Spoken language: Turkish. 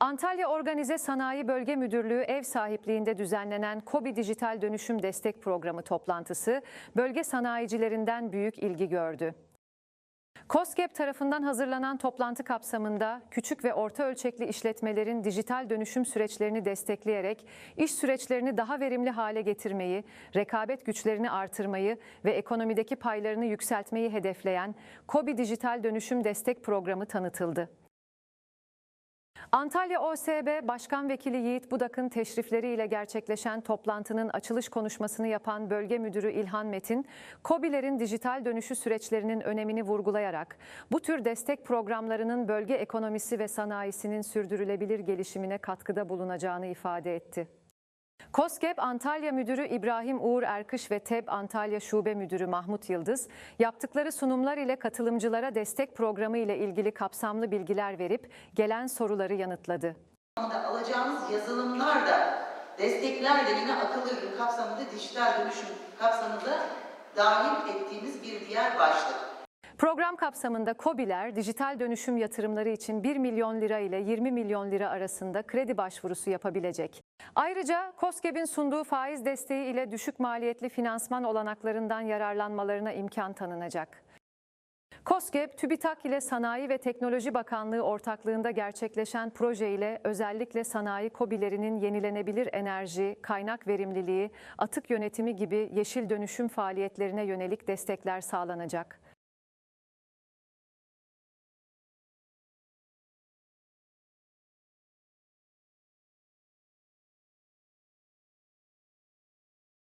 Antalya Organize Sanayi Bölge Müdürlüğü ev sahipliğinde düzenlenen KOBİ Dijital Dönüşüm Destek Programı toplantısı bölge sanayicilerinden büyük ilgi gördü. KOSGEB tarafından hazırlanan toplantı kapsamında küçük ve orta ölçekli işletmelerin dijital dönüşüm süreçlerini destekleyerek iş süreçlerini daha verimli hale getirmeyi, rekabet güçlerini artırmayı ve ekonomideki paylarını yükseltmeyi hedefleyen KOBİ Dijital Dönüşüm Destek Programı tanıtıldı. Antalya OSB Başkan Vekili Yiğit Budak'ın teşrifleriyle gerçekleşen toplantının açılış konuşmasını yapan Bölge Müdürü İlhan Metin, KOBİ'lerin dijital dönüşü süreçlerinin önemini vurgulayarak bu tür destek programlarının bölge ekonomisi ve sanayisinin sürdürülebilir gelişimine katkıda bulunacağını ifade etti. KOSGEB Antalya Müdürü İbrahim Uğur Erkış ve TEB Antalya Şube Müdürü Mahmut Yıldız, yaptıkları sunumlar ile katılımcılara destek programı ile ilgili kapsamlı bilgiler verip gelen soruları yanıtladı. alacağımız yazılımlar da destekler de yine akıllı ürün kapsamında dijital dönüşüm kapsamında dahil ettiğimiz bir diğer başlık. Program kapsamında KOBİ'ler dijital dönüşüm yatırımları için 1 milyon lira ile 20 milyon lira arasında kredi başvurusu yapabilecek. Ayrıca KOSGEB'in sunduğu faiz desteği ile düşük maliyetli finansman olanaklarından yararlanmalarına imkan tanınacak. KOSGEB, TÜBİTAK ile Sanayi ve Teknoloji Bakanlığı ortaklığında gerçekleşen proje ile özellikle sanayi KOBİ'lerinin yenilenebilir enerji, kaynak verimliliği, atık yönetimi gibi yeşil dönüşüm faaliyetlerine yönelik destekler sağlanacak.